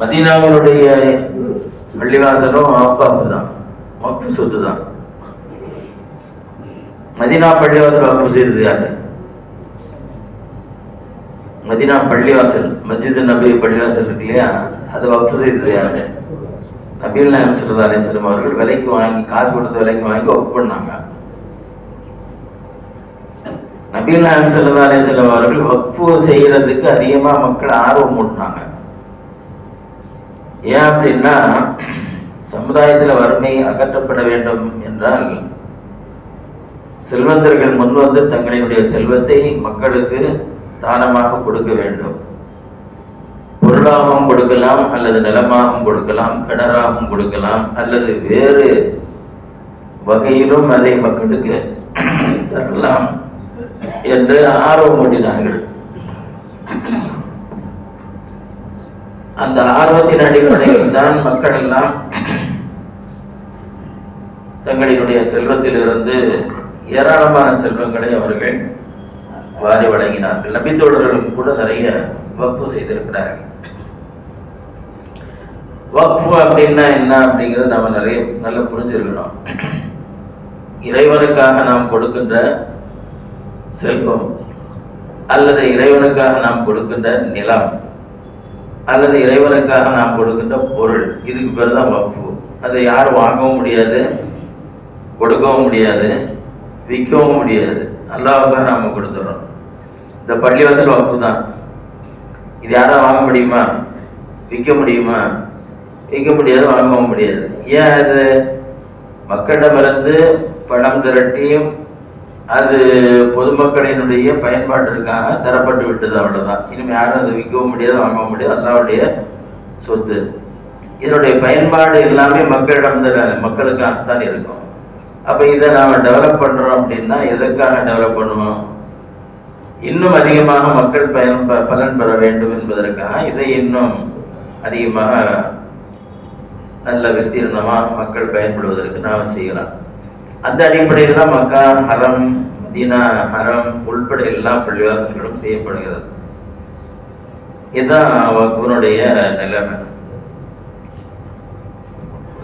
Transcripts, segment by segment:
மதீனாவினுடைய பள்ளிவாசலும் வக்ஃபு தான் வகுப்பு சொத்து தான் மதீனா பள்ளிவாசல் வகுப்பு செய்தது யாரு? மதீனா பள்ளிவாசல் மஸ்ஜித் நபி பள்ளிவாசல் இருக்கு இல்லையா? அதை வகுப்பு செய்தது யாரு? நபீல் நாயம் சல்லா அலிஸ்லம் அவர்கள் விலைக்கு வாங்கி காசு கொடுத்து விலைக்கு வாங்கி வகுப்பு பண்ணாங்க. நபீல் நாயம் சல்லா அலிஸ்லம் அவர்கள் வக்ஃபு செய்யறதுக்கு அதிகமா மக்கள் ஆர்வம் மூட்டினாங்க. ஏன் அப்படின்னா சமுதாயத்தில் வறுமை அகற்றப்பட வேண்டும் என்றால் செல்வந்தர்கள் முன்வந்து தங்களினுடைய செல்வத்தை மக்களுக்கு தானமாக கொடுக்க வேண்டும். பொருளாகவும் கொடுக்கலாம் அல்லது நிலமாகவும் கொடுக்கலாம் கிணறாகவும் கொடுக்கலாம் அல்லது வேறு வகையிலும் அதை மக்களுக்கு தரலாம் என்று ஆர்வம் ஊட்டினார்கள் அந்த ஆர்வத்தின் அடிப்படையில் தான் மக்கள் எல்லாம் தங்களினுடைய செல்வத்திலிருந்து ஏராளமான செல்வங்களை அவர்கள் வாரி வழங்கினார்கள். நபித்தோழர்களும் கூட நிறைய வக்ஃபு செய்திருக்கிறார்கள். வக்ஃபு அப்படின்னா என்ன அப்படிங்கிறத நம்ம நிறைய நல்லா புரிஞ்சிருக்கணும். இறைவனுக்காக நாம் கொடுக்கின்ற செல்வம் அல்லது இறைவனுக்காக நாம் கொடுக்கின்ற நிலம் அல்லது இறைவனுக்காக நாம் கொடுக்கின்ற பொருள். இதுக்கு பேர் தான் வக்ஃபு. அதை யாரும் வாங்கவும் முடியாது கொடுக்கவும் முடியாது விற்கவும் முடியாது. அல்லாவுக்காக நாம் கொடுத்துறோம். இந்த பள்ளிவாசல் வப்பு தான். இது யாரும் வாங்க முடியுமா? விற்க முடியுமா? விற்க முடியாது வாங்கவும் முடியாது. ஏன் அது? மக்களிடமிருந்து பணம் திரட்டியும் அது பொதுமக்களினுடைய பயன்பாட்டிற்காக தரப்பட்டு விட்டது அவ்வளவுதான். இனிமேல் யாரும் அதை விற்கவும் முடியாது வாங்கவும் முடியாது. அல்லாவுடைய சொத்து. இதனுடைய பயன்பாடு எல்லாமே மக்களிடம் மக்களுக்காகத்தான் இருக்கும். அப்போ இதை நாம் டெவலப் பண்ணுறோம் அப்படின்னா எதற்காக டெவலப் பண்ணுவோம்? இன்னும் அதிகமாக மக்கள் பயன் ப- பலன் பெற வேண்டும் என்பதற்காக இதை இன்னும் அதிகமாக நல்ல விஸ்தீர்ணமாக மக்கள் பயன்படுவதற்கு நாம் செய்யலாம். அந்த அடிப்படையில் தான் மக்கா ஹரம் மதீனா ஹரம் உள்பட எல்லா பள்ளிவாசல்களும் செய்யப்படுகிறது. இதுதான் வக்ஃபுனுடைய நிலைமை.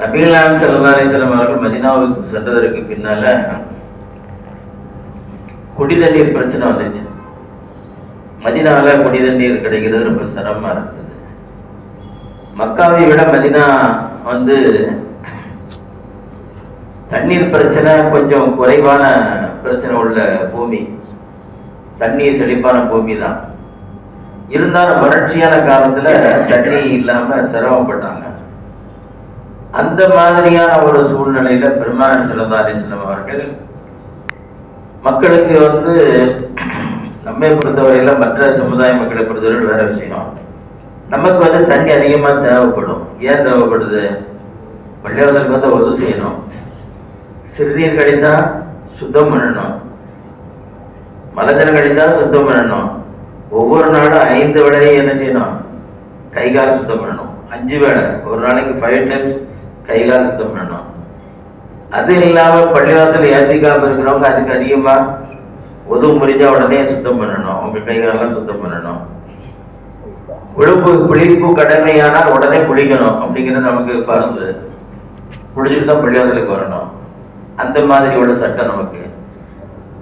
நபீலாம் சல்லா அலிஸ்லாம் அவர்கள் மதினாவுக்கு சென்றதற்கு பின்னால குடி தண்ணீர் பிரச்சனை வந்துச்சு. மதினால குடி தண்ணீர் கிடைக்கிறது ரொம்ப சிரமமா இருந்தது. மக்காவை விட மதினா வந்து தண்ணீர் பிரச்சனை கொஞ்சம் குறைவான பிரச்சனை உள்ள பூமி. தண்ணீர் செழிப்பான பூமி தான். இருந்தாலும் வறட்சியான காலத்தில் தண்ணி இல்லாமல் சிரமப்பட்டாங்க அந்த மாதிரியான ஒரு சூழ்நிலையில் பெருமான் சல்லா அவர்கள் மக்களுக்கு வந்து நம்மை பொறுத்தவரையில் மற்ற சமுதாய மக்களை பொறுத்தவரை வேற விஷயம். நமக்கு வந்து தண்ணி அதிகமாக தேவைப்படும். ஏன் தேவைப்படுது? பள்ளிவாசலுக்கு வந்து உதவு செய்யணும். சிறுநீர் கழித்தா சுத்தம் பண்ணணும். மலஜலம் கழித்தா சுத்தம் பண்ணணும். ஒவ்வொரு நாளும் ஐந்து வேளையும் என்ன செய்யணும்? கை கால் சுத்தம் பண்ணணும். அஞ்சு வேளை. ஒரு நாளைக்கு ஃபைவ் டைம்ஸ் கை கால் சுத்தம் பண்ணணும். அது இல்லாமல் பள்ளிவாசல் ஏத்திக்காமல் இருக்கிறவங்க அதுக்கு அதிகமாக உதவு முடிஞ்சா உடனே சுத்தம் பண்ணணும். அவங்க கை காலெல்லாம் சுத்தம் பண்ணணும். குளிப்பு குளிப்பு கடமையானால் உடனே குளிக்கணும். அப்படிங்கிறது நமக்கு பருந்து. குளிச்சுட்டு தான் பள்ளிவாசலுக்கு வரணும். அந்த மாதிரி உள்ள சட்டம் நமக்கு.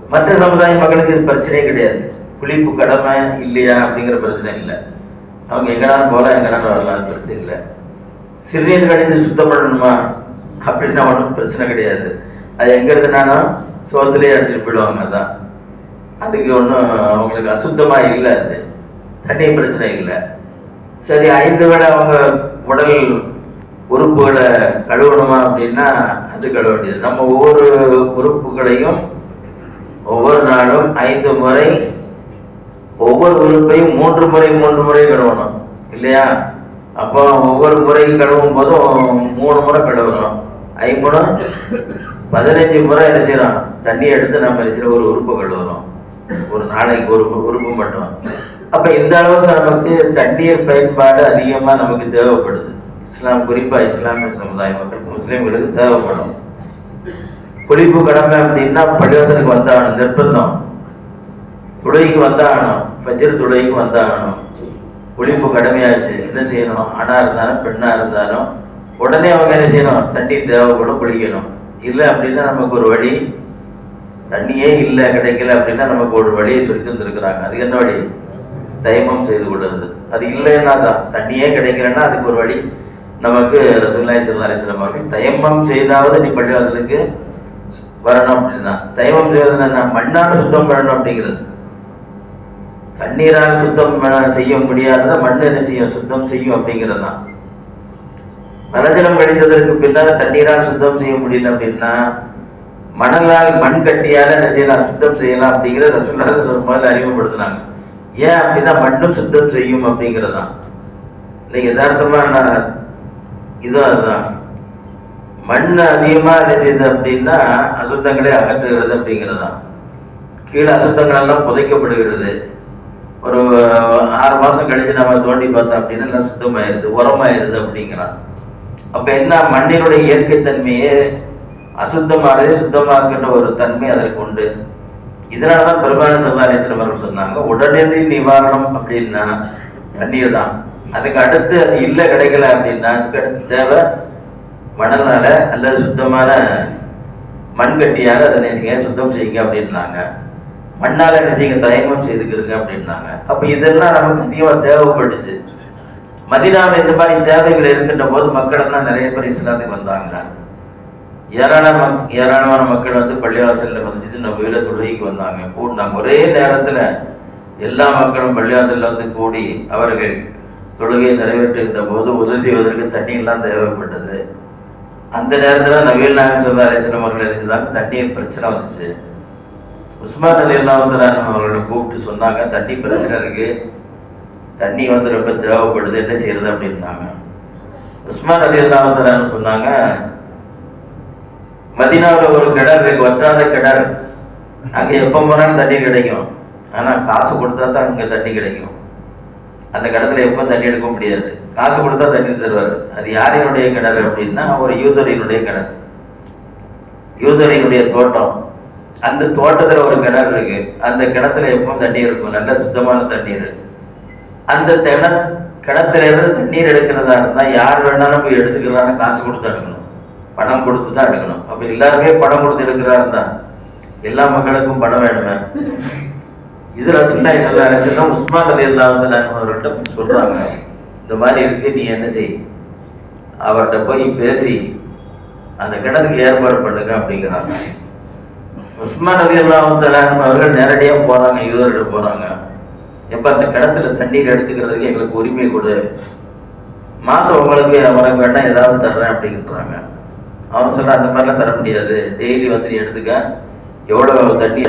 மற்ற சமுதாய மக்களுக்கு இது பிரச்சனையே கிடையாது. குளிப்பு கடமை இல்லையா அப்படிங்கிற பிரச்சனை இல்லை. அவங்க எங்கனாலும் போகலாம் எங்கனாலும் வரலாம் அது பிரச்சனை இல்லை. சிறுநீர் கழித்து சுத்தம் பண்ணணுமா அப்படின்னா ஒன்றும் பிரச்சனை கிடையாது. அது எங்க இருந்துனாலும் சோத்துலேயே அடிச்சுட்டு போயிடுவாங்க தான் அதுக்கு ஒன்றும் அவங்களுக்கு அசுத்தமாக இல்லை அது. தண்ணி பிரச்சனை இல்லை. சரி ஐந்து வேளை அவங்க உடல் உறுப்புகளை கழுவணுமா அப்படின்னா அது கழுவ வேண்டியது. நம்ம ஒவ்வொரு உறுப்புகளையும் ஒவ்வொரு நாளும் ஐந்து முறை ஒவ்வொரு உறுப்பையும் மூன்று முறை மூன்று முறை கழுவணும். இல்லையா? அப்போ ஒவ்வொரு முறை கழுவும் போதும் மூணு முறை கழுவணும். ஐம்பது பதினஞ்சு முறை என்ன செய்யறோம் தண்ணி எடுத்து நம்ம என்ன ஒரு உறுப்பு கழுவுறோம் ஒரு நாளைக்கு ஒரு உறுப்பு மட்டும். அப்ப இந்த அளவுக்கு நமக்கு தண்ணீர் பயன்பாடு அதிகமா நமக்கு தேவைப்படுது. இஸ்லாம் குறிப்பா இஸ்லாமிய சமுதாய மக்களுக்கு முஸ்லீம்களுக்கு தேவைப்படும். குளிப்பு கடமை அப்படின்னா பள்ளிவாசலுக்கு வந்தாகணும் நிர்பந்தம். துளைக்கு வந்தாகணும் ஃபஜ்ர் துளைக்கு வந்தாகணும். குளிப்பு கடமையாச்சு என்ன செய்யணும்? ஆணாக இருந்தாலும் பெண்ணா இருந்தாலும் உடனே அவங்க என்ன செய்யணும்? தண்ணி தேவைப்படும் குளிக்கணும். இல்லை அப்படின்னா நமக்கு ஒரு வழி தண்ணியே இல்லை கிடைக்கல அப்படின்னா நமக்கு ஒரு வழியை சொல்லி தந்திருக்கிறாங்க. அதுக்கு என்ன வழி? தைமம் செய்து கொள்வது. அது இல்லைன்னா தான். தண்ணியே கிடைக்கலன்னா அதுக்கு ஒரு வழி நமக்கு ரசூல்லாய் சிறுதாரிசிலம் அவர்கள் தயமம் செய்தாவது நீ பள்ளிவாசலுக்கு வரணும் அப்படின்னா. தயமம் செய்வது என்ன? மண்ணால் சுத்தம் பண்ணணும் அப்படிங்கிறது. தண்ணீரால் சுத்தம் செய்ய முடியாததை மண் என்ன செய்யும்? சுத்தம் செய்யும் அப்படிங்கிறது தான். மலஜலம் கழித்ததற்கு பின்னால் தண்ணீரால் சுத்தம் செய்ய முடியல அப்படின்னா மணலால் மண் கட்டியால என்ன செய்யலாம்? சுத்தம் செய்யலாம் அப்படிங்கிறத ரசூல்லா முதல்ல அறிமுகப்படுத்தினாங்க. ஏன் அப்படின்னா மண்ணும் சுத்தம் செய்யும் அப்படிங்கிறது தான். இன்னைக்கு யதார்த்தமாக நான் இதுவும் அதுதான் மண் அதிகமாக என்ன செய்யுது அப்படின்னா அசுத்தங்களை அகற்றுகிறது அப்படிங்கிறது தான் கீழே அசுத்தங்களெல்லாம் புதைக்கப்படுகிறது. ஒரு ஆறு மாதம் கழிச்சு நம்ம தோண்டி பார்த்தோம் அப்படின்னா எல்லாம் சுத்தமாயிருது உரமாயிருது அப்படிங்கிறான். அப்போ என்ன மண்ணினுடைய இயற்கை தன்மையே அசுத்தமானதை ஒரு தன்மை அதற்கு உண்டு. இதனால தான் பெருமான சல்லாலேஸ்வரம் அவர்கள் சொன்னாங்க உடனடி நிவாரணம் அப்படின்னா தண்ணீர் தான் அதுக்கு அடுத்து அது இல்லை கிடைக்கல அப்படின்னா அதுக்கு அடுத்து தேவை மணலால் அல்லது சுத்தமான மண்கட்டியால் அதை என்ன சுத்தம் செய்யுங்க அப்படின்னாங்க. மண்ணால் என்ன செய்யுங்க தயமம் செய்துக்கிறங்க அப்படின்னாங்க. அப்போ இதெல்லாம் நமக்கு அதிகமாக தேவைப்பட்டுச்சு. மதினாவில் இந்த மாதிரி தேவைகள் இருக்கின்ற போது மக்களெல்லாம் நிறைய பேர் இஸ்லாத்துக்கு வந்தாங்க. ஏராள மக் ஏராளமான மக்கள் வந்து பள்ளிவாசலில் மஸ்ஜிது நபியில தொழுகைக்கு வந்தாங்க. கூடினாங்க. ஒரே நேரத்தில் எல்லா மக்களும் பள்ளிவாசலில் வந்து கூடி அவர்கள் தொழுகையை நிறைவேற்றுகின்ற போது உதவி செய்வதற்கு தண்ணியெல்லாம் தேவைப்பட்டது. அந்த நேரத்தில் நவீன நாயகம் சொந்த அலிஸ்லாம் அவர்கள் என்ன செய்தாங்க? தண்ணீர் பிரச்சனை வந்துச்சு. உஸ்மான் அலி அல்லாஹ் அவர்களை கூப்பிட்டு சொன்னாங்க தண்ணி பிரச்சனை இருக்கு. தண்ணி வந்து ரொம்ப தேவைப்படுது. என்ன செய்யறது? அப்படின்னாங்க. உஸ்மான் அலி அல்லாஹ் சொன்னாங்க மதினாவில் ஒரு கிணறு இருக்கு. வற்றாத கிணறு. அங்கே எப்போ போனாலும் தண்ணி கிடைக்கும். ஆனால் காசு கொடுத்தா தான் அங்கே தண்ணி கிடைக்கும். அந்த கிணத்துல எப்போ தண்ணி எடுக்க முடியாது. காசு கொடுத்தா தண்ணி தருவார். அது யாரினுடைய கிணறு அப்படின்னா ஒரு யூதரினுடைய கிணறு. யூதரினுடைய தோட்டம். அந்த தோட்டத்தில் ஒரு கிணறு இருக்கு. அந்த கிணத்துல எப்பவும் தண்ணி இருக்கும். நல்ல சுத்தமான தண்ணீர். அந்த கிண கிணத்துல இருந்து தண்ணீர் எடுக்கிறதா இருந்தால் யார் வேணாலும் போய் எடுத்துக்கிறான்னு காசு கொடுத்து எடுக்கணும் பணம் கொடுத்து தான் எடுக்கணும் அப்போ எல்லாருமே பணம் கொடுத்து எடுக்கிறாரு தான் எல்லா மக்களுக்கும் பணம் வேணுமே. இது சின்ன சல்லா அலிஸ்லாம் உஸ்மான் அலி அல்லாஹ் அவர்கள்ட்ட போய் சொல்றாங்க. இந்த மாதிரி இருக்கு நீ என்ன செய்? அவர்கிட்ட போய் பேசி அந்த கிணத்துக்கு ஏற்பாடு பண்ணுங்க அப்படிங்கிறாங்க. உஸ்மான் அலி அல்லாஹ் அவர்கள் நேரடியாக போறாங்க யூதர்கிட்ட போறாங்க. எப்ப அந்த கிணத்துல தண்ணீர் எடுத்துக்கிறதுக்கு எங்களுக்கு உரிமை கொடு. மாசம் உங்களுக்கு உனக்கு வேணா ஏதாவது தர்றேன் அப்படின்றாங்க. அவன் சொல்ற அந்த மாதிரிலாம் தர முடியாது. டெய்லி வந்து நீ எடுத்துக்க. எவ்வளோ தண்ணி